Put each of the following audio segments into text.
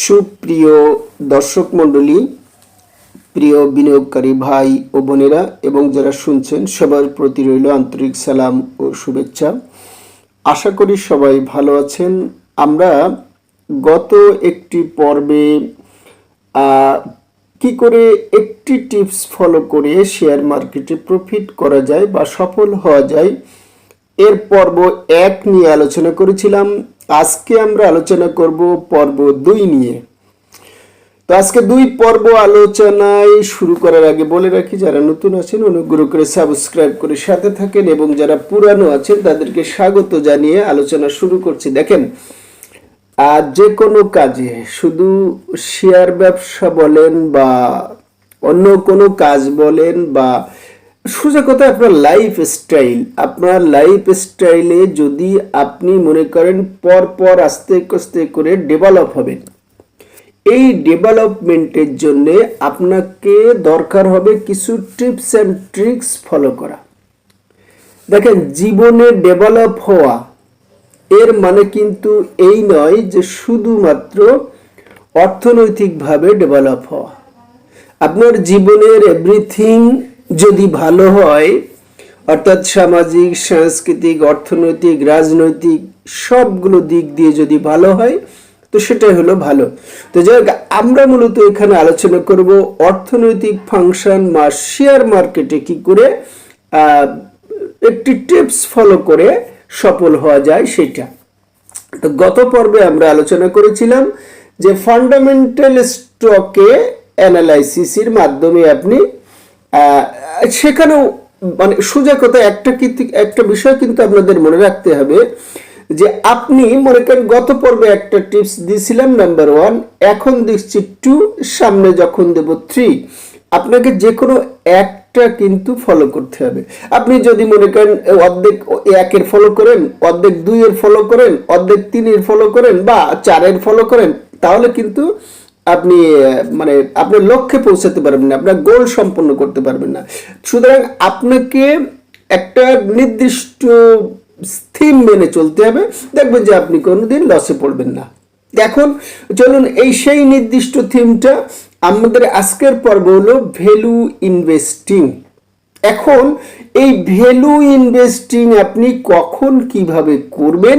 সুপ্রিয় দর্শক মণ্ডলী, প্রিয় বিনিয়োগকারী ভাই ও বোনেরা এবং যারা শুনছেন, সবার প্রতি রইল আন্তরিক সালাম ও শুভেচ্ছা। আশা করি সবাই ভালো আছেন। আমরা গত একটি পর্বে কি করে একটি টিপস ফলো করে শেয়ার মার্কেটে প্রফিট করা যায় বা সফল হওয়া যায়, এর পর্ব এক নিয়ে আলোচনা করেছিলাম। আজকে আমরা আলোচনা করব পর্ব দুই নিয়ে। তো আজকে দুই পর্ব আলোচনায় শুরু করার আগে বলে রাখি, যারা নতুন আছেন, অনুগ্রহ করে সাবস্ক্রাইব করে সাথে থাকেন এবং যারা পুরানো আছেন, তাদেরকে স্বাগত জানিয়ে আলোচনা শুরু করছি। দেখেন আর যে কোনো কাজে শুধু শেয়ার ব্যবসা বলেন বা অন্য কোনো কাজ বলেন বা সোজা কথা, আপনার লাইফ স্টাইল আপনার লাইফ স্টাইলে যদি আপনি মনে করেন পর পর আস্তে আস্তে করে ডেভেলপ হবেন এই ডেভেলপমেন্টের জন্য আপনাকে দরকার হবে কিছু টিপস অ্যান্ড ট্রিক্স ফলো করা। দেখেন, জীবনে ডেভেলপ হওয়া, এর মানে কিন্তু এই নয় যে শুধুমাত্র অর্থনৈতিকভাবে ডেভেলপ হওয়া। আপনার জীবনের এভরিথিং যদি ভালো হয় অর্থাৎ সামাজিক সাংস্কৃতিক অর্থনৈতিক রাজনৈতিক সবগুলো দিক দিয়ে যদি ভালো হয় তো সেটাই হলো ভালো। তো যাই হোক, আমরা মূলত এখানে আলোচনা করব অর্থনৈতিক ফাংশন বা শেয়ার মার্কেটে কি করে একটি টিপস ফলো করে সফল হওয়া যায় সেটা। তো গত পর্বে আমরা আলোচনা করেছিলাম যে ফান্ডামেন্টাল স্টকে অ্যানালাইসিসের মাধ্যমে আপনি সেখানেও মানে সোজা কথা, একটা কিন্তু একটা বিষয় কিন্তু আপনাদের মনে রাখতে হবে যে আপনি মনে করেন গত পর্বে একটা টিপস দিয়েছিলাম নাম্বার ওয়ান এখন দিচ্ছি টু সামনে যখন দেব থ্রি আপনাকে যে কোনো একটা কিন্তু ফলো করতে হবে। আপনি যদি মনে করেন অর্ধেক একের ফলো করেন, অর্ধেক দুইয়ের ফলো করেন, অর্ধেক তিনের ফলো করেন বা চারের ফলো করেন, তাহলে কিন্তু আপনি মানে আপনার লক্ষ্যে পৌঁছাতে পারবেন না, আপনার গোল সম্পন্ন করতে পারবেন না। সুতরাং আপনাকে একটা নির্দিষ্ট থিম মেনে চলতে হবে। দেখবেন যে আপনি কোনোদিন লসে পড়বেন না। এখন চলুন এই সেই নির্দিষ্ট থিমটা আমাদের আজকের পর্ব হলো ভ্যালু ইনভেস্টিং এখন এই ভ্যালু ইনভেস্টিং আপনি কখন কীভাবে করবেন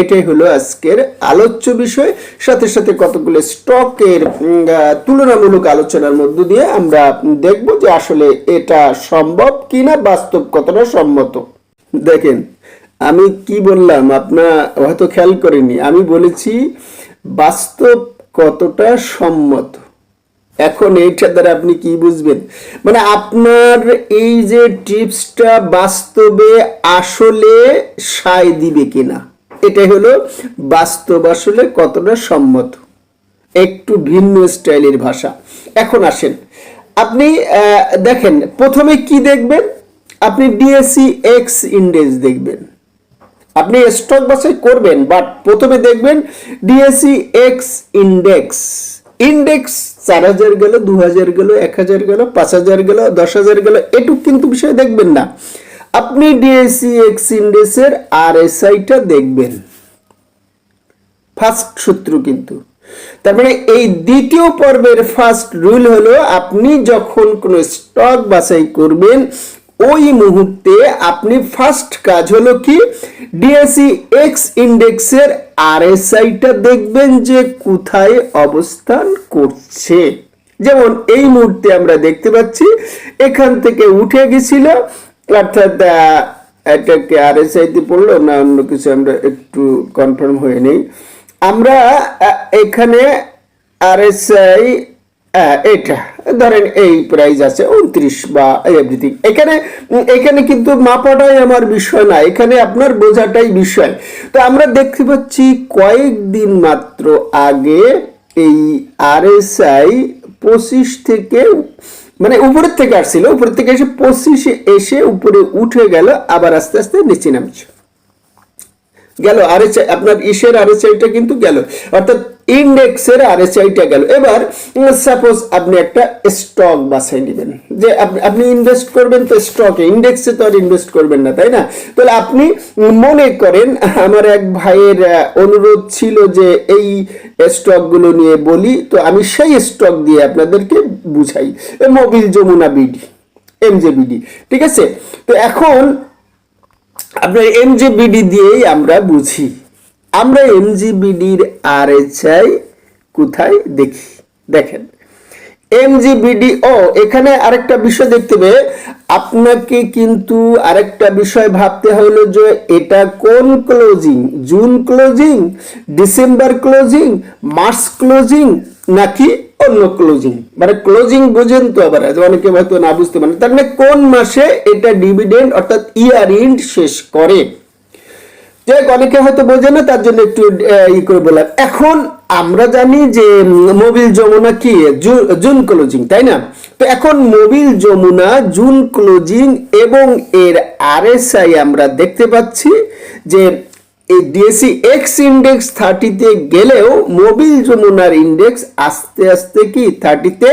এটাই হলো আজকের আলোচ্য বিষয়। সাথে সাথে কতগুলো স্টকের তুলনামূলক আলোচনার মধ্য দিয়ে আমরা দেখব যে আসলে এটা সম্ভব কিনা, বাস্তব কতটা সম্মত। দেখেন, আমি কি বললাম আপনার হয়তো খেয়াল করেনি আমি বলেছি বাস্তব কতটা সম্মত। এখন এইটা দ্বারা আপনি কি বুঝবেন? মানে আপনার এই যে টিপসটা বাস্তবে আসলে সায় দিবে কিনা। এটাই হলো বাস্তব আসলে কতটা সম্মত। একটু ভিন্ন স্টাইলের ভাষা। এখন আসেন। আপনি দেখেন, প্রথমে কি দেখবেন? আপনি ডিএসসি এক্স ইন্ডেক্স দেখবেন। আপনি স্টক বাছাই করবেন বাট প্রথমে দেখবেন ডিএসসি এক্স ইন্ডেক্স ইন্ডেক্স চার হাজার গেল, দু হাজার গেল, এক হাজার গেল, পাঁচ হাজার গেল, দশ হাজার গেল, এটুক কিন্তু বিষয় দেখবেন না। আপনি ডিএসসি এক্স ইন্ডেক্সের আর টা দেখবেন। ফার্স্ট সূত্র কিন্তু। তার মানে এই দ্বিতীয় পর্বের ফার্স্ট রুল হলো, আপনি যখন কোনো স্টক বাছাই করবেন, ওই মুহূর্তে আপনি ফার্স্ট কাজ হলো কি? ডিএসি এক্স ইন্ডেক্সের আরএসআইটা দেখবেন যে কোথায় অবস্থান করছে। যেমন এই মুহূর্তে আমরা দেখতে পাচ্ছি, এখান থেকে উঠে গেছিল অর্থাৎ আহ, এটাকে আরএসআই তে পড়ল না অন্য কিছু আমরা একটু কনফার্ম হয়ে নেই। আমরা এখানে আরএসআই এটা ধরেন এই আছে উনত্রিশ বা এভরিথিং এখানে এখানে কিন্তু মাপাটাই আমার বিষয় না এখানে আপনার বোঝাটাই বিষয়। তো আমরা দেখতে পাচ্ছি কয়েকদিন মাত্র আগে এই আরএসআই পঁচিশ থেকে মানে উপরের থেকে আসছিল, উপরের থেকে এসে পঁচিশে এসে উপরে উঠে গেল, আবার আস্তে আস্তে নিচে নামছে গেল আরএসআই, আপনার ইসের আর আরএসআইটা কিন্তু গেল। অর্থাৎ ইন্ডেক্সের আর আরএসআইটা গেল। এবার সাপোজ আপনি একটা স্টক বাছাই নেবেন। যে আপনি- ইনভেস্ট করবেন তো স্টকে ইন্ডেক্সে তো আর ইনভেস্ট করবেন না, তাই না? তাহলে আপনি মনে করেন, আমার এক ভাইয়ের অনুরোধ ছিল যে এই স্টকগুলো নিয়ে বলি, তো আমি সেই স্টক দিয়ে আপনাদেরকে বুঝাই। মোবিল যমুনা বিডি এমজেবিডি ঠিক আছে? তো এখন আপনার এমজিবিডি দিয়েই আমরা বুঝি। আমরা এমজিবিডির আর আই কোথায় দেখি? দেখেন। এমজিবিডি ও, এখানে আরেকটা বিষয় দেখতে হবে আপনাকে কিন্তু আরেকটা বিষয় ভাবতে হলো যে এটা কোন closing June closing December closing March closing নাকি অন্য ক্লোজিং মানে ক্লোজিং বোঝেন তো আবার অনেকে হয়তো না বুঝতে পারেন। তার মানে কোন মাসে এটা ডিভিডেন্ড অর্থাৎ ইয়ার ইন্ড শেষ করে? যাই অনেকে হয়তো বোঝে না, তার জন্য একটু ই করে বললাম। এখন আমরা জানি যে মোবিল যমুনা কি? জুন ক্লোজিং, তাই না? তো এখন মোবিল যমুনা, জুন ক্লোজিং এবং এর আরএসআই আমরা দেখতে পাচ্ছি যে, এই ডিএসি এক্স ইন্ডেক্স থার্টিতে গেলেও মোবিল যমুনার ইন্ডেক্স আস্তে আস্তে কি থার্টিতে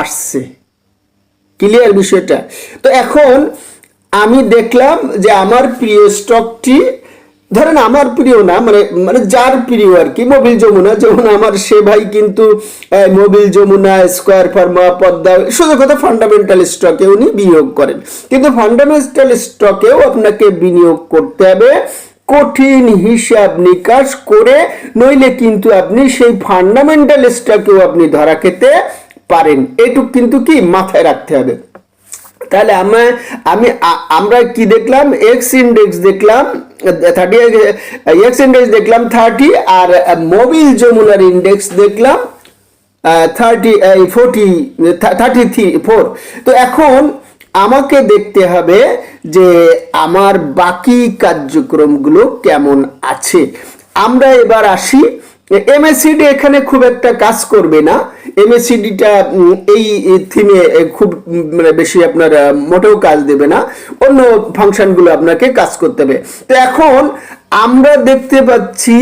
আসছে। ক্লিয়ার বিষয়টা? তো এখন আমি দেখলাম যে আমার প্রিয় স্টকটি ধরেন আমার প্রিয় না মানে মানে যার প্রিয় আর কি, মোবিল যমুনা। যেমন আমার সে ভাই কিন্তু Mobil Jamuna, square pharma, Padma শুধু কথা ফান্ডামেন্টাল স্টকে উনি বিনিয়োগ করেন। কিন্তু ফান্ডামেন্টাল স্টকেও আপনাকে বিনিয়োগ করতে হবে, কঠিন হিসাব নিকাশ করে, নইলে কিন্তু আপনি সেই ফান্ডামেন্টাল স্টকেও আপনি ধরা খেতে পারেন। এটুক কিন্তু কি, মাথায় রাখতে হবে। তাহলে আমরা আমি আমরা কি দেখলাম? এক্স ইন্ডেক্স দেখলাম থার্টি এক্স ইন্ডেক্স দেখলাম থার্টি আর মোবিল যমুনার ইন্ডেক্স দেখলাম thirty forty thirty three four তো এখন আমাকে দেখতে হবে যে আমার বাকি কার্যক্রমগুলো কেমন আছে। আমরা এবার আসি এমএসসিডি এখানে খুব একটা কাজ করবে না। এমএসসিডিটা এই থিমে খুব মানে বেশি আপনার মোটেও কাজ দেবে না। অন্য ফাংশনগুলো আপনাকে কাজ করতে হবে। তো এখন আমরা দেখতে পাচ্ছি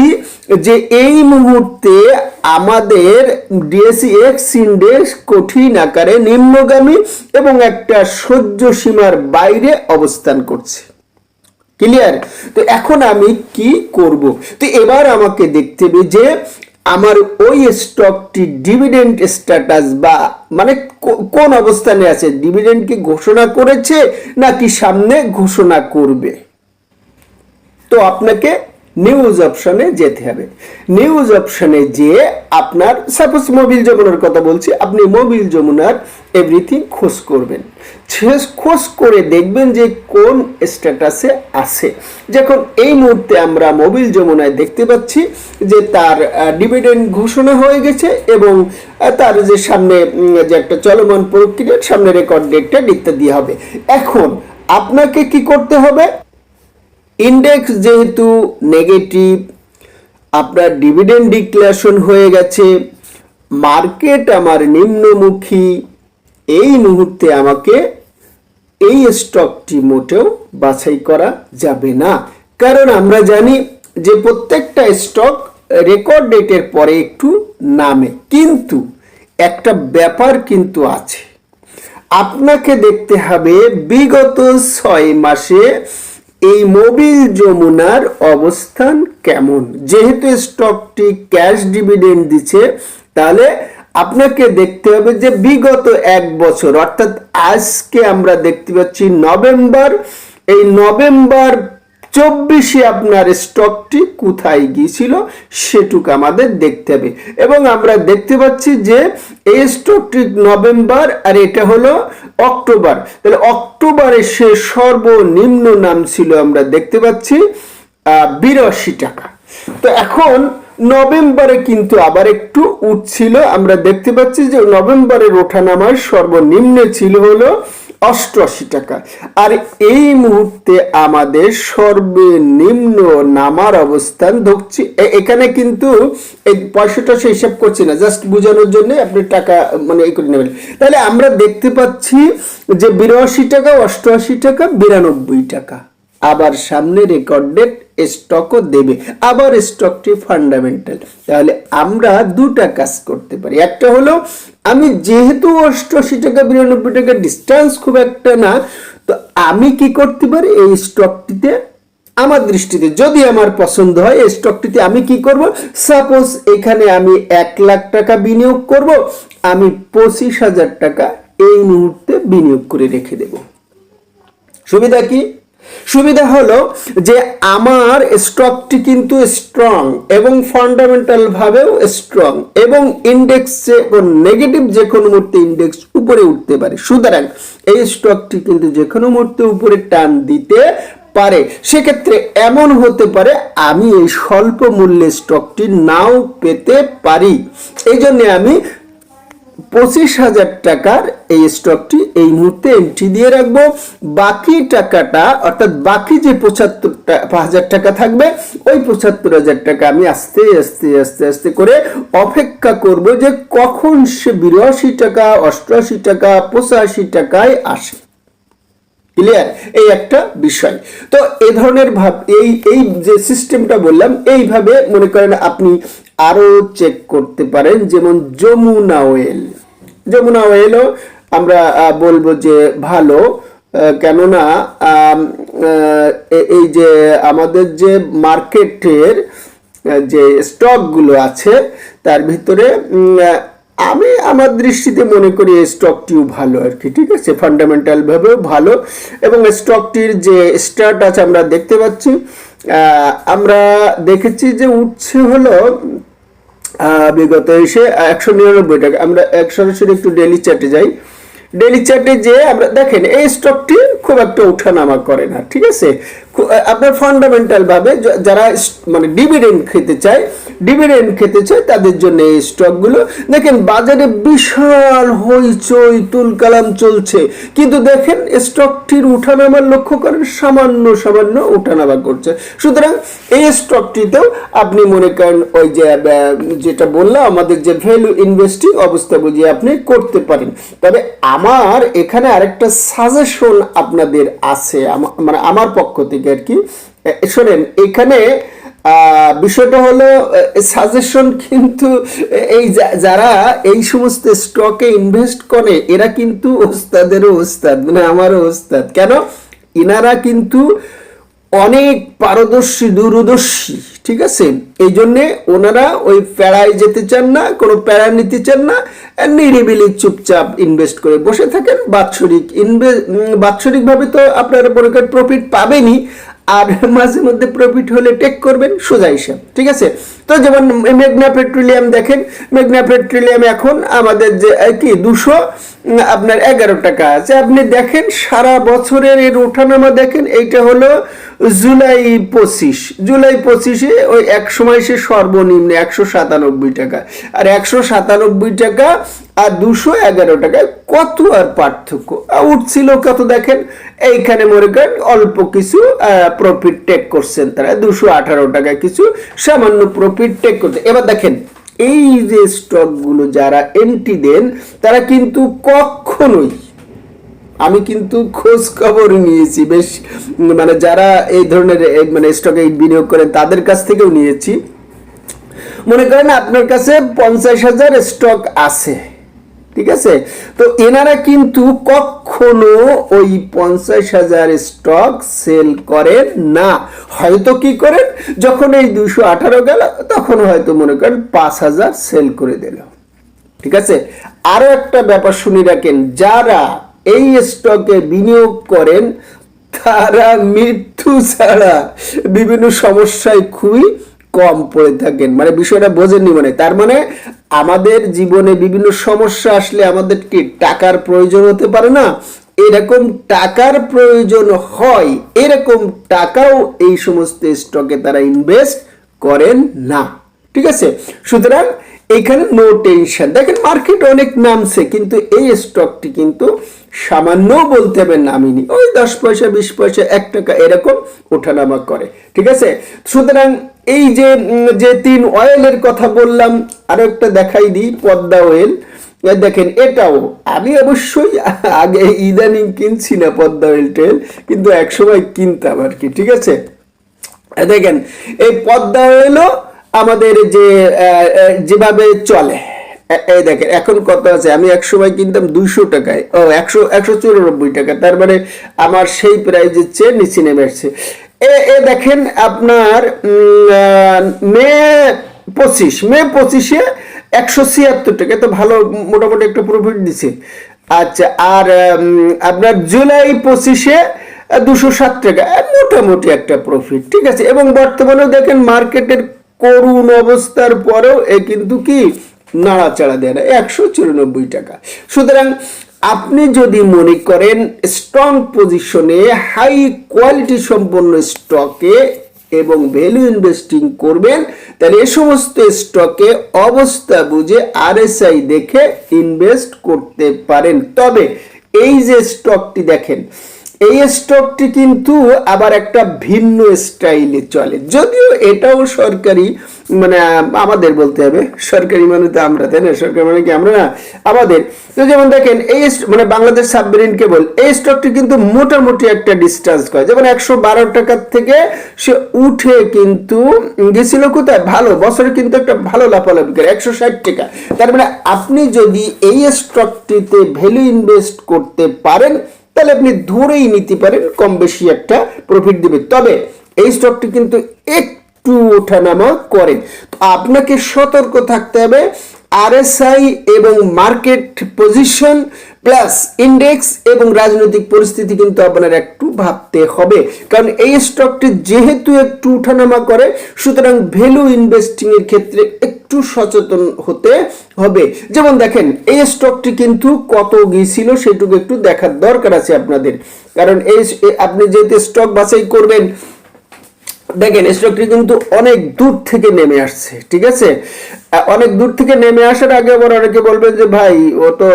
যে এই মুহূর্তে আমাদের ডিএসি এক্স ইন্ডেক্স কঠিন আকারে নিম্নগামী এবং একটা সহ্য সীমার বাইরে অবস্থান করছে। ক্লিয়ার তো এখন আমি কি করব? তো এবার আমাকে দেখতে হবে যে আমার ওই স্টকটি ডিভিডেন্ট স্ট্যাটাস বা মানে কোন অবস্থানে আছে? ডিভিডেন্ড কি ঘোষণা করেছে নাকি সামনে ঘোষণা করবে? তো আপনাকে নিউজ অপশনে যেতে হবে। নিউজ অপশনে যেয়ে আপনার সাপোজ মোবিল যমুনার কথা বলছি, আপনি মোবিল যমুনার এভরিথিং খোঁজ করবেন। শেষ খোঁজ করে দেখবেন যে কোন স্ট্যাটাসে আছে। যখন এই মুহূর্তে আমরা মোবিল যমুনায় দেখতে পাচ্ছি যে তার ডিভিডেন্ড ঘোষণা হয়ে গেছে এবং তার যে সামনে যে একটা চলমান প্রক্রিয়া, সামনে রেকর্ড ডেটটা ইত্যাদি হবে। এখন আপনাকে কি করতে হবে? ইন্ডেক্স যেহেতু নেগেটিভ আপনার ডিভিডেন্ড ডিক্লারেশন হয়ে গেছে মার্কেট আমার নিম্নমুখী, এই মুহূর্তে আমাকে এই স্টকটি মোটেও বাছাই করা যাবে না। কারণ আমরা জানি যে প্রত্যেকটা স্টক রেকর্ড ডেটের পরে একটু নামে, কিন্তু একটা ব্যাপার কিন্তু আছে। আপনাকে দেখতে হবে বিগত ছয় মাসে এই মোবিল যমুনার অবস্থান কেমন? যেহেতু স্টকটি ক্যাশ ডিভিডেন্ড দিচ্ছে, তাহলে আপনাকে দেখতে হবে যে বিগত এক বছর, অর্থাৎ আজকে আমরা দেখতে পাচ্ছি নভেম্বর, এই নভেম্বর চব্বিশে আপনার স্টকটি কোথায় গিয়েছিল সেটুকু আমাদের দেখতে হবে। এবং আমরা দেখতে পাচ্ছি যে এই স্টকটি নভেম্বর আর এটা হলো অক্টোবর। তাহলে অক্টোবরে সে সর্বনিম্ন নাম ছিল আমরা দেখতে পাচ্ছি বিরাশি টাকা। তো এখন নভেম্বরে কিন্তু আবার একটু উঠছিল। আমরা দেখতে পাচ্ছি যে নভেম্বরের ওঠানামার সর্বনিম্ন ছিল হলো অষ্টআশি টাকা। আর এই মুহূর্তে আমাদের সর্বনিম্ন নামার অবস্থান ধরছি। এখানে কিন্তু এই পয়সাটা সে হিসাব করছি না জাস্ট বোঝানোর জন্য আপনি টাকা মানে এই করে নেবেন। তাহলে আমরা দেখতে পাচ্ছি যে বিরাশি টাকা, অষ্টআশি টাকা, বিরানব্বই টাকা। আবার সামনে রেকর্ড ডেট স্টকও দেবে। আবার স্টকটি ফান্ডামেন্টাল তাহলে আমরা দুটা কাজ করতে পারি। একটা হলো, আমি যেহেতু অষ্টআশি টাকা, বিরানব্বই টাকা ডিস্টেন্স খুব একটা না, তো আমি কি করতে পারি? এই স্টকটিতে আমার দৃষ্টিতে, যদি আমার পছন্দ হয়, এই স্টকটিতে আমি কি করব? সাপোজ এখানে আমি এক লাখ টাকা বিনিয়োগ করব, আমি পঁচিশ হাজার টাকা এই মুহূর্তে বিনিয়োগ করে রেখে দেব। সুবিধা কি? সুবিধা হলো যে আমার স্টকটি কিন্তু স্ট্রং এবং ফান্ডামেন্টাল ভাবেও স্ট্রং এবং ইন্ডেক্স ইন্ডেক্সে নেগেটিভ যে কোনো মুহূর্তে ইন্ডেক্স উপরে উঠতে পারে। সুতরাং এই স্টকটি কিন্তু যে কোনো মুহূর্তে উপরে টান দিতে পারে। সেক্ষেত্রে এমন হতে পারে আমি এই স্বল্প মূল্যে স্টকটি নাও পেতে পারি। এই জন্য আমি পঁচিশ হাজার টাকার এই স্টকটি এই মুহূর্তে এন্ট্রি দিয়ে রাখব। বাকি টাকাটা, অর্থাৎ বাকি যে পঁচাত্তর হাজার টাকা থাকবে, ওই পঁচাত্তর হাজার টাকা আমি আস্তে আস্তে আস্তে আস্তে করে অপেক্ষা করব যে কখন সে বিরাশি টাকা, অষ্টআশি টাকা, পঁচাশি টাকায় আসে। ক্লিয়ার এই একটা বিষয়। তো এই ধরনের ভাব, এই এই যে সিস্টেমটা বললাম, এইভাবে মনে করেন আপনি আরও চেক করতে পারেন, যেমন যমুনা ওয়েল যমুনা ওয়েলও আমরা বলব যে ভালো কেননা এই যে আমাদের যে মার্কেটের যে স্টকগুলো আছে, তার ভিতরে আমি আমার দৃষ্টিতে মনে করি এই স্টকটিও ভালো আর কি, ঠিক আছে? ফান্ডামেন্টাল ভাবেও ভালো। এবং স্টকটির যে স্টার্ট আছে, আমরা দেখতে পাচ্ছি। আমরা দেখেছি যে উঠছে হলো বিগত এসে একশো নিরানব্বই টাকা। আমরা এক সরাসরি একটু ডেলি চার্টে যাই। ডেলি চার্টে যে আমরা দেখেন, এই স্টকটি খুব একটা ওঠানামা করে না, ঠিক আছে? আপনার ফান্ডামেন্টাল ভাবে যারা মানে ডিভিডেন্ড খেতে চায় ডিভিডেন্ড খেতে চায়, তাদের জন্য এই স্টকগুলো দেখেন, বাজারে বিশাল হইচই, তুলকালাম চলছে। কিন্তু দেখেন স্টকটির উঠানামার লক্ষ্য করেন, সামান্য সামান্য উঠানামা করছে। সুতরাং এই স্টকটিতেও আপনি মনে করেন, ওই যে যেটা বললাম, আমাদের যে ভ্যালু ইনভেস্টিং অবস্থা বুঝিয়ে আপনি করতে পারেন। তবে আমার এখানে আরেকটা সাজেশন আপনাদের আছে মানে আমার পক্ষ থেকে আর কি। শোনেন, এখানে বিষয়টা হলো সাজেশন কিন্তু এই যারা এই সমস্ত স্টকে ইনভেস্ট করে, এরা কিন্তু ওস্তাদেরও ওস্তাদ মানে আমারও ওস্তাদ। কেন? এনারা কিন্তু অনেক পারদর্শী, দূরদর্শী। ঠিক আছে? এই জন্যে ওনারা ওই প্যারায় যেতে চান না, কোনো প্যারা নিতে চান না নিরিবিলি চুপচাপ ইনভেস্ট করে বসে থাকেন। বাৎসরিক ইনভেস্ট বাৎসরিকভাবে তো আপনারা মনে করেন প্রফিট পাবেনই, আর মাঝে মধ্যে প্রফিট হলে টেক করবেন সোজা হিসাব, ঠিক আছে? তো যেমন মেঘনা পেট্রোলিয়াম দেখেন, মেঘনা পেট্রোলিয়াম এখন আমাদের যে কি, দুশো আপনার এগারো টাকা আছে। আপনি দেখেন, সারা বছরের এর ওঠানামা দেখেন, এইটা হলো জুলাই পঁচিশ। জুলাই পঁচিশে ওই এক সময় সে সর্বনিম্ন একশো সাতানব্বই টাকা। আর একশো সাতানব্বই টাকা আর দুশো এগারো টাকা কত আর পার্থক্য? উঠছিল কত দেখেন, এইখানে মনে করেন অল্প কিছু প্রফিট টেক করছেন তারা। দুশো আঠারো টাকা কিছু সামান্য প্রফিট টেক করতে। এবার দেখেন, এই যে স্টকগুলো যারা এন্ট্রি দেন, তারা কিন্তু কখনোই, আমি কিন্তু খোঁজ খবর নিয়েছি, বেশ মানে যারা এই ধরনের মানে স্টকে বিনিয়োগ করেন, তাদের কাছ থেকেও নিয়েছি। মনে করেন আপনার কাছে পঞ্চাশ হাজার স্টক আছে। ঠিক আছে? তো এনারা কিন্তু কখনো ওই পঞ্চাশ হাজার স্টক সেল করেন না। হয়তো কি করেন? যখন এই দুশো আঠারো গেল, তখন হয়তো মনে করেন পাঁচ হাজার সেল করে দিল। ঠিক আছে? আরও একটা ব্যাপার শুনি রাখেন, যারা এই স্টকে বিনিয়োগ করেন, তারা মৃত্যু ছাড়া বিভিন্ন সমস্যায় খুবই কম পড়ে থাকেন। মানে বিষয়টা বোঝেননি মানে। তার মানে আমাদের জীবনে বিভিন্ন সমস্যা আসলে আমাদেরকে টাকার প্রয়োজন হতে পারে না। এরকম টাকার প্রয়োজন হয়, এরকম টাকাও এই সমস্ত স্টকে তারা ইনভেস্ট করেন না। ঠিক আছে? সুতরাং এখানে নো টেনশন দেখেন মার্কেট অনেক নামছে, কিন্তু এই স্টকটি কিন্তু সামান্য বলতে হবে নামিনি। ওই দশ পয়সা, বিশ পয়সা, এক টাকা এরকম ওঠানামা করে। ঠিক আছে? সুতরাং এই যে যে তিন অয়েলের কথা বললাম, আরও একটা দেখাই দিই, পদ্মা অয়েল। দেখেন, এটাও আমি অবশ্যই আগে ইদানিং কিনছি না পদ্মা অয়েল টেল কিন্তু একসময় কিনতাম আর কি, ঠিক আছে? দেখেন, এই পদ্মা অয়েলও আমাদের যে যেভাবে চলে এই দেখেন, এখন কত আছে? আমি এক সময় কিনতাম দুইশো টাকায়। ও, একশো একশো চুরানব্বই টাকা। তার মানে আমার সেই প্রাইজের চেয়ে নিচে নেমে আসছে। এ দেখেন আপনার মে পঁচিশ, মে পঁচিশে একশো ছিয়াত্তর টাকা। তো ভালো মোটামুটি একটা প্রফিট দিছে। আচ্ছা আর আপনার জুলাই পঁচিশে দুশো সাত টাকা। মোটামুটি একটা প্রফিট ঠিক আছে? এবং বর্তমানেও দেখেন মার্কেটের করুণ অবস্থার পরেও এ কিন্তু কি নাড়াচাড়া দেয় না, একশো চুরানব্বই টাকা। সুতরাং আপনি যদি মনে করেন স্ট্রং পজিশনে হাই কোয়ালিটি সম্পন্ন স্টকে এবং ভ্যালু ইনভেস্টিং করবেন, তাহলে এ সমস্ত স্টকে অবস্থা বুঝে আরএসআই দেখে ইনভেস্ট করতে পারেন। তবে এই যে স্টকটি দেখেন এই স্টকটি কিন্তু আবার একটা ভিন্ন স্টাইলে চলে। যদিও এটাও সরকারি মানে আমাদের বলতে হবে। সরকারি মানে তো আমরা, তাই না? সরকারি মানে কি আমরা না? আমাদের। তো যেমন দেখেন, এই মানে বাংলাদেশ সাবমেরিন কেবল, এই স্টকটি কিন্তু মোটামুটি একটা ডিস্টেন্স করে। যেমন একশো বারো টাকার থেকে সে উঠে কিন্তু গেছিল কোথায়? ভালো, বছরে কিন্তু একটা ভালো লাফালাফি করে, একশো ষাট টাকা। তার মানে আপনি যদি এই স্টকটিতে ভ্যালু ইনভেস্ট করতে পারেন তাহলে আপনি ধরেই নিতে পারেন, কম বেশি একটা প্রফিট দেবে। তবে এই স্টকটি কিন্তু একটু ওঠানামা করে। আপনাকে সতর্ক থাকতে হবে আরএসআই এবং মার্কেট পজিশন প্লাস ইন্ডেক্স এবং রাজনৈতিক পরিস্থিতি কিন্তু আপনার একটু ভাবতে হবে। কারণ এই স্টকটি যেহেতু একটু উঠানামা করে, সুতরাং ভ্যালু ইনভেস্টিং এর ক্ষেত্রে একটু সচেতন হতে হবে। যেমন দেখেন, এই স্টকটি কিন্তু কত গিয়েছিল সেটুকু একটু দেখার দরকার আছে আপনাদের। কারণ এই আপনি যেহেতু স্টক বাছাই করবেন দেখেন স্টকটি কিন্তু অনেক দূর থেকে নেমে আসছে, ঠিক আছে? অনেক দূর থেকে নেমে আসার আগে আবার অনেকে বলবেন যে, ভাই, ও তো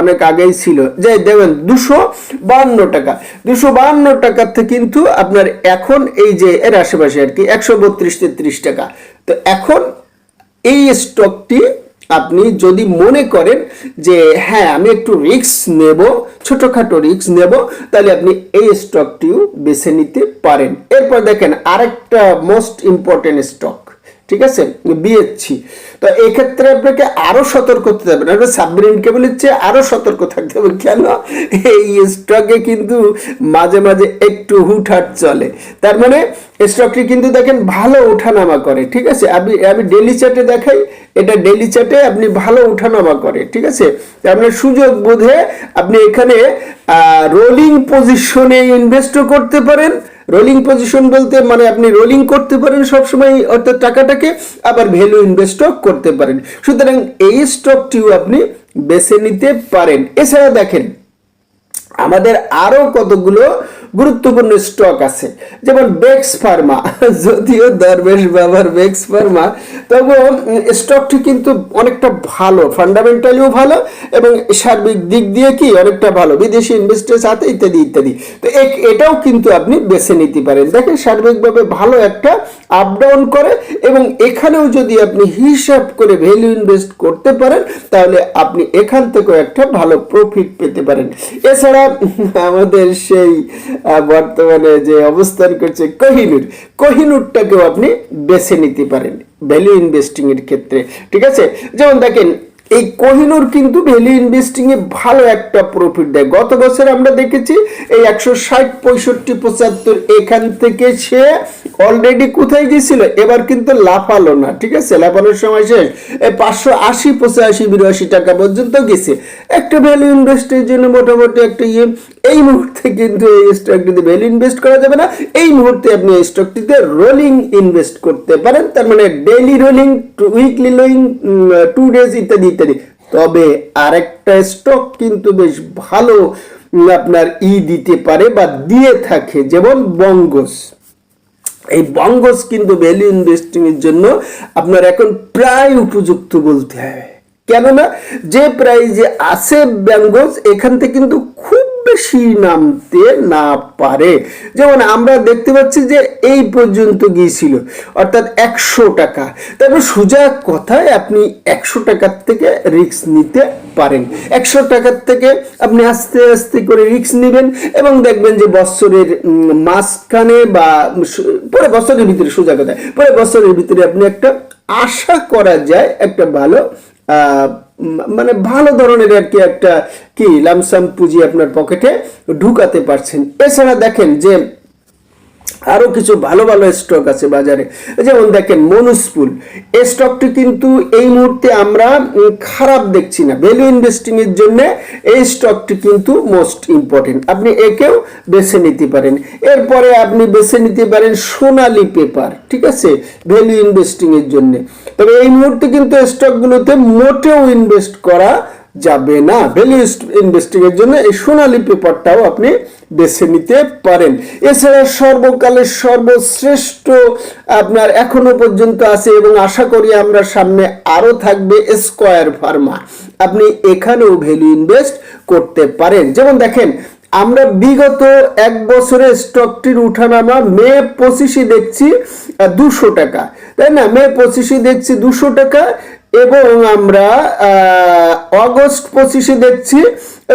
অনেক আগেই ছিল। যাই দেখবেন দুশো বান্ন টাকা। দুশো বান্ন টাকাতে কিন্তু আপনার এখন এই যে, এর আশেপাশে আর কি, একশো বত্রিশ তেত্রিশ টাকা। তো এখন এই স্টকটি আপনি যদি মনে করেন যে হ্যাঁ আমি একটু রিস্ক নেব, ছোটখাটো রিক্স নেব, তাহলে আপনি এই স্টকটিও বেছে নিতে পারেন। এরপর দেখেন আরেকটা মোস্ট ইম্পর্টেন্ট স্টক ঠিক আছে? বিএসসি তো এক্ষেত্রে আপনাকে আরও সতর্ক হতে হবে, না সাবমেরিন কেবলের চেয়ে আরও সতর্ক থাকতে হবে। কেন? এই স্টকে কিন্তু মাঝে মাঝে একটু হুটহাট চলে। তার মানে স্টকটি কিন্তু দেখেন ভালো ওঠানামা করে, ঠিক আছে? আমি আমি ডেলি চার্টে দেখাই, এটা ডেলি চার্টে আপনি ভালো ওঠানামা করে, ঠিক আছে? আপনার সুযোগ বোধে আপনি এখানে রোলিং পজিশনে ইনভেস্টও করতে পারেন। রোলিং পজিশন বলতে মানে আপনি রোলিং করতে পারেন সবসময়, অর্থাৎ টাকাটাকে, আবার ভ্যালু ইনভেস্টও করতে পারেন। সুতরাং এই স্টকটিও আপনি বেছে নিতে পারেন। এছাড়া দেখেন, আমাদের আরও কতগুলো গুরুত্বপূর্ণ স্টক আছে। যেমন বেক্স ফার্মা যদিও দরবেশ বাবার বেক্স ফার্মা তবুও স্টকটি কিন্তু অনেকটা ভালো ফান্ডামেন্টালিও ভালো এবং সার্বিক দিক দিয়ে কি অনেকটা ভালো, বিদেশি ইনভেস্টার সাথে ইত্যাদি ইত্যাদি। তো এটাও কিন্তু আপনি বেছে নিতে পারেন। দেখেন সার্বিকভাবে ভালো একটা আপ ডাউন করে এবং এখানেও যদি আপনি হিসাব করে ভ্যালু ইনভেস্ট করতে পারেন, তাহলে আপনি এখান থেকেও একটা ভালো প্রফিট পেতে পারেন। এছাড়া আমাদের সেই বর্তমানে যে অবস্থান করছে কহিনুর, কহিনুরটাকেও আপনি বেছে নিতে পারেন ভ্যালু ইনভেস্টিং এর ক্ষেত্রে। ঠিক আছে? যেমন দেখেন এই কোহিনুর কিন্তু ভ্যালু ইনভেস্টিং এ ভালো একটা প্রফিট দেয়। গত বছর আমরা দেখেছি এই একশো ষাট, পঁয়ষট্টি, পঁচাত্তর, এখান থেকে সে অলরেডি কোথায় গিয়েছিল? এবার কিন্তু লাফালো না, ঠিক আছে? লাফানোর সময় শেষ। এই পাঁচশো আশি, পঁচাশি, বিরাশি টাকা পর্যন্ত গেছে। একটা ভ্যালু ইনভেস্টের জন্য মোটামুটি একটা ইয়ে এই মুহূর্তে কিন্তু এই স্টকটিতে ভ্যালু ইনভেস্ট করা যাবে না। এই মুহূর্তে আপনি এই স্টকটিতে রোলিং ইনভেস্ট করতে পারেন। তার মানে daily rolling weekly rolling two days ইত্যাদি ইত্যাদি। তবে আরেকটা স্টক কিন্তু বেশ ভালো আপনার ই দিতে পারে বা দিয়ে থাকে, যেমন বঙ্গস। এই বঙ্গস কিন্তু ভ্যালু ইনভেস্টিং এর জন্য আপনার এখন প্রায় উপযুক্ত বলতে হবে কেননা যে প্রাইজে আছে ব্যাঙ্গস এখান থেকে কিন্তু খুব বেশি নামতে না পারে। যেমন আমরা দেখতে পাচ্ছি যে এই পর্যন্ত গিয়েছিল, অর্থাৎ একশো টাকা। তারপর সোজা কথায় আপনি একশো টাকার থেকে রিস্ক নিতে পারেন। একশো টাকার থেকে আপনি আস্তে আস্তে করে রিস্ক নেবেন এবং দেখবেন যে বছরের মাঝখানে বা পরে বছরের ভিতরে, সোজা কথায়, পরে বছরের ভিতরে আপনি একটা আশা করা যায় একটা ভালো মানে ভালো ধরনের আর কি একটা কি লামসাম পুঁজি আপনার পকেটে ঢুকাতে পারছেন। এছাড়া দেখেন যে আরও কিছু ভালো ভালো স্টক আছে বাজারে। যেমন দেখেন মনুসপুল এই স্টকটি কিন্তু এই মুহূর্তে আমরা খারাপ দেখছি না। ভ্যালু ইনভেস্টিং এর জন্য এই স্টকটি কিন্তু মোস্ট ইম্পর্টেন্ট আপনি একেও বেছে নিতে পারেন। এরপরে আপনি বেছে নিতে পারেন সোনালী পেপার ঠিক আছে? ভ্যালু ইনভেস্টিং এর জন্য। তবে এই মুহূর্তে কিন্তু স্টকগুলোতে মোটেও ইনভেস্ট করা যাবে না। ভ্যালু ইনভেস্টিং এর জন্য এই সোনালি পেপারটাও আপনি বেছে নিতে পারেন। এছাড়া সর্বকালের সর্বশ্রেষ্ঠ আপনার এখনও পর্যন্ত আছে এবং আশা করি আমরা সামনে আরও থাকবে স্কোয়ার ফার্মা আপনি এখানেও ভ্যালু ইনভেস্ট করতে পারেন। যেমন দেখেন, আমরা বিগত এক বছরে স্টকটির উঠানামা মে পঁচিশে দেখছি দুশো টাকা। তাই না? মে পঁচিশে দেখছি দুশো টাকা এবং আমরা অগস্ট পঁচিশে দেখছি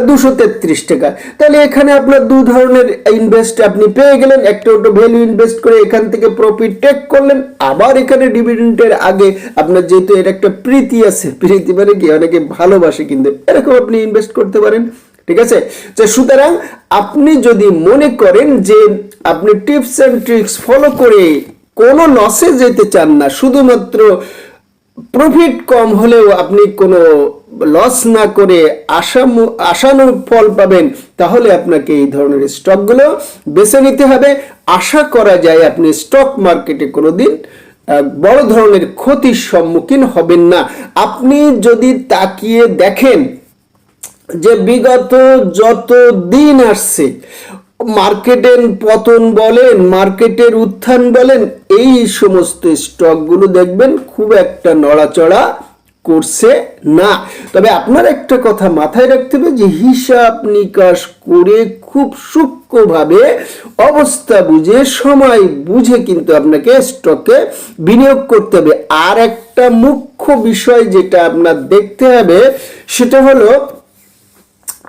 দুশো তেত্রিশ টাকা। তাহলে এখানে আপনার দু ধরনের ইনভেস্ট আপনি পেয়ে গেলেন। একটা ওটা ভ্যালু ইনভেস্ট করে এখান থেকে প্রফিট টেক করলেন। আবার এখানে ডিভিডেন্টের আগে আপনার যেহেতু এর একটা প্রীতি আছে, প্রীতি মানে কি? অনেকে ভালোবাসে কিন্তু এরকম আপনি ইনভেস্ট করতে পারেন। ঠিক আছে? তো সুতরাং আপনি যদি মনে করেন যে আপনি টিপস এন্ড ট্রিক্স ফলো করে কোনো লসে যেতে চান না, শুধুমাত্র প্রফিট কম হলেও আপনি কোনো লস না করে আশা আশানু ফল পাবেন তাহলে আপনাকে এই ধরনের স্টকগুলো বেছে নিতে হবে। আশা করা যায় আপনি স্টক মার্কেটে কোনোদিন আহ, বড় ধরনের ক্ষতির সম্মুখীন হবেন না। আপনি যদি তাকিয়ে দেখেন যে বিগত যত দিন আসছে মার্কেটের পতন বলেন, মার্কেটের উত্থান বলেন, এই সমস্ত স্টকগুলো দেখবেন খুব একটা নড়াচড়া করছে না। তবে আপনার একটা কথা মাথায় রাখতে হবে যে হিসাব নিকাশ করে খুব সূক্ষ্মভাবে অবস্থা বুঝে, সময় বুঝে কিন্তু আপনাকে স্টকে বিনিয়োগ করতে হবে। আর একটা মুখ্য বিষয় যেটা আপনার দেখতে হবে, সেটা হলো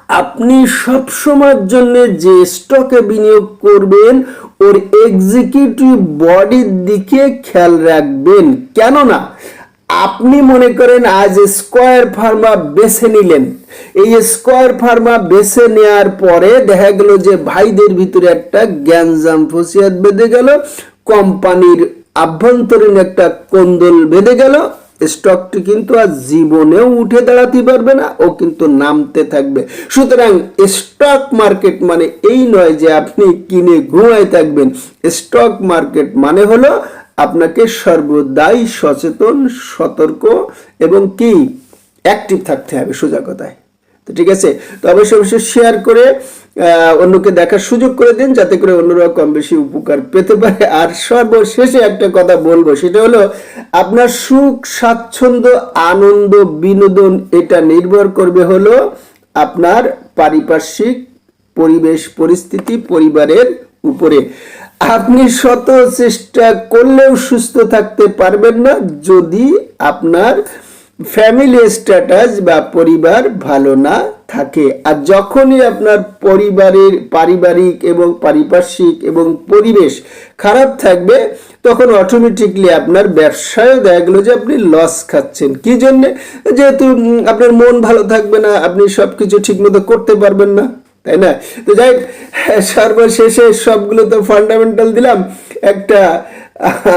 আপনি সব সময়ের জন্য যে স্টকে বিনিয়োগ করবেন, ওর এক্সিকিউটিভ বডির দিকে খেয়াল রাখবেন। কেননা, আপনি মনে করেন আজ স্কোয়ার ফার্মা বেছে নিলেন। এই স্কোয়ার ফার্মা বেছে নেওয়ার পরে দেখা গেল যে ভাইদের ভিতরে একটা গ্যাঞ্জাম ফসিয়াত বেঁধে গেল, কোম্পানির আভ্যন্তরীণ একটা কোন্দল বেঁধে গেল স্টকটি কিন্তু আর জীবনেও উঠে দাঁড়াতে পারবে না, ও কিন্তু নামতে থাকবে। সুতরাং স্টক মার্কেট মানে এই নয় যে আপনি কিনে ঘুমায় থাকবেন। স্টক মার্কেট মানে হলো আপনাকে সর্বদাই সচেতন, সতর্ক এবং কি? অ্যাক্টিভ থাকতে হবে সোজা কথায়। তো ঠিক আছে? তো অবশ্যই অবশ্যই শেয়ার করে অন্যকে দেখার সুযোগ করে দিন, যাতে করে অন্যরা কম বেশি উপকার পেতে পারে। আর সর্বশেষে একটা কথা বলব, সেটা হলো আপনার সুখ, স্বাচ্ছন্দ্য, আনন্দ, বিনোদন, এটা নির্ভর করবে হলো আপনার পারিপার্শ্বিক পরিবেশ, পরিস্থিতি, পরিবারের উপরে। আপনি শত চেষ্টা করলেও সুস্থ থাকতে পারবেন না যদি আপনার ফ্যামিলি স্ট্যাটাস বা পরিবার ভালো না থাকে। আর যখনই আপনার পরিবারের পারিবারিক এবং পারিপার্শ্বিক এবং পরিবেশ খারাপ থাকবে তখন অটোমেটিকলি আপনার ব্যবসায়ও দেখা গেলো যে আপনি লস খাচ্ছেন। কি জন্যে? যেহেতু আপনার মন ভালো থাকবে না আপনি সব কিছু ঠিকমতো করতে পারবেন না তাই না? তো যাই হোক, সর্বশেষে সবগুলো তো ফান্ডামেন্টাল দিলাম। একটা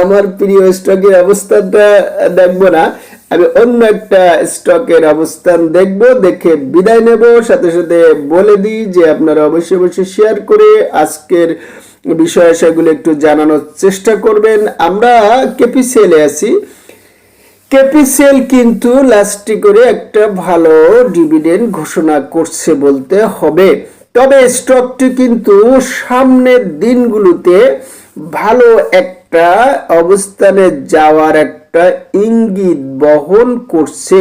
আমার প্রিয় স্টকের অবস্থানটা দেখব না। আমি অন্য একটা স্টকের অবস্থান দেখব, দেখে বিদায় নেব। সাথে সাথে বলে দিই যে আপনারা অবশ্যই অবশ্যই শেয়ার করে আজকের বিষয় সেগুলো একটু জানানোর চেষ্টা করবেন। আমরা কেপি সেলে আছি। ক্যাপিসেল কিন্তু লাস্টে করে একটা ভালো ডিভিডেন্ড ঘোষণা করছে বলতে হবে। তবে স্টকটি কিন্তু সামনের দিনগুলোতে ভালো একটা অবস্থানে যাওয়ার একটা একটা ইঙ্গিত বহন করছে।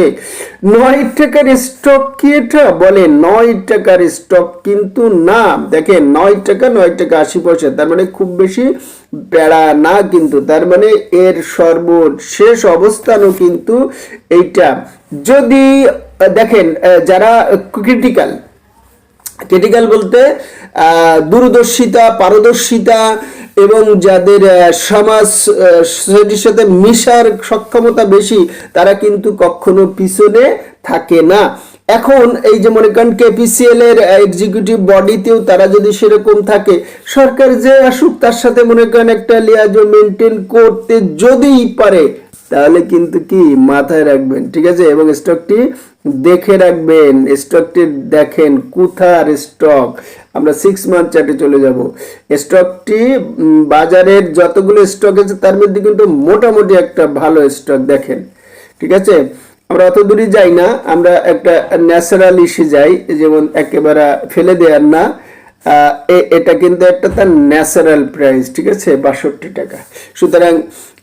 নয় টাকার স্টক কি এটা? বলে, নয় টাকার স্টক কিন্তু না। দেখেন নয় টাকা নয় টাকা আশি পয়সা, তার মানে খুব বেশি বেড়া না কিন্তু, তার মানে এর সর্বশেষ অবস্থানও কিন্তু এইটা। যদি, দেখেন যারা ক্রিটিক্যাল ক্রিটিক্যাল বলতে দূরদর্শিতা, পারদর্শিতা এবং যাদের সমাজ সোসাইটির সাথে মিশার সক্ষমতা বেশি, তারা কিন্তু কখনো পিছনে থাকে না। এখন এই যে মনে করেন কেপিসিএল এর এক্সিকিউটিভ বডিতেও তারা যদি সেরকম থাকে, সরকার যে আসুক, তার সাথে মনে করেন একটা লিয়াজো মেনটেন করতে যদিই পারে, তাহলে কিন্তু কি মাথায় রাখবেন, ঠিক আছে? এবং স্টকটি দেখে রাখবেন স্টকটি দেখেন কোথার স্টক আমরা সিক্স মান্থ চার্টে চলে যাব। স্টকটি বাজারের যতগুলো স্টক আছে, তার মধ্যে কিন্তু মোটামুটি একটা ভালো স্টক দেখেন। ঠিক আছে? আমরা অত দূরই যাই না, আমরা একটা ন্যাচারাল ইসে যাই, যেমন একেবারে ফেলে দেওয়ার না। এটা কিন্তু একটা তার ন্যাচারাল প্রাইস ঠিক আছে? বাষট্টি টাকা। সুতরাং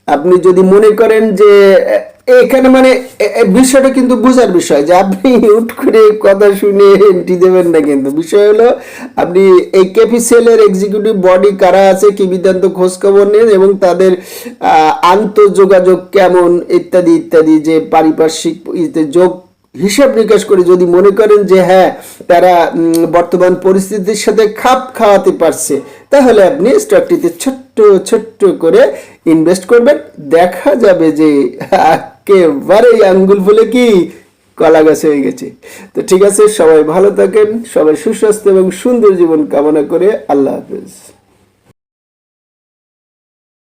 আপনি যদি মনে করেন যে এখানে মানে বিষয়টা কিন্তু বোঝার বিষয় যে আপনি হুট করে কথা শুনে এন্ট্রি দেবেন না কিন্তু। বিষয় হলো, আপনি এই কেপিসেলের এক্সিকিউটিভ বডি কারা আছে, কি বিদ্যান্ত খোঁজ খবর নেন এবং তাদের আন্তঃযোগাযোগ কেমন, ইত্যাদি ইত্যাদি যে পারিপার্শ্বিক যোগ হিসাব নিকাশ করে যদি মনে করেন যে হ্যাঁ তারা বর্তমান পরিস্থিতির সাথে খাপ খাওয়াতে পারছে তাহলে আপনি স্টকটিতে ছোট্ট ছোট্ট করে ইনভেস্ট করবেন। দেখা যাবে যে একেবারেই আঙ্গুল ফুলে কি কলা গাছ হয়ে গেছে। তো ঠিক আছে, সবাই ভালো থাকেন, সবাই সুস্বাস্থ্য এবং সুন্দর জীবন কামনা করে আল্লাহ হাফেজ।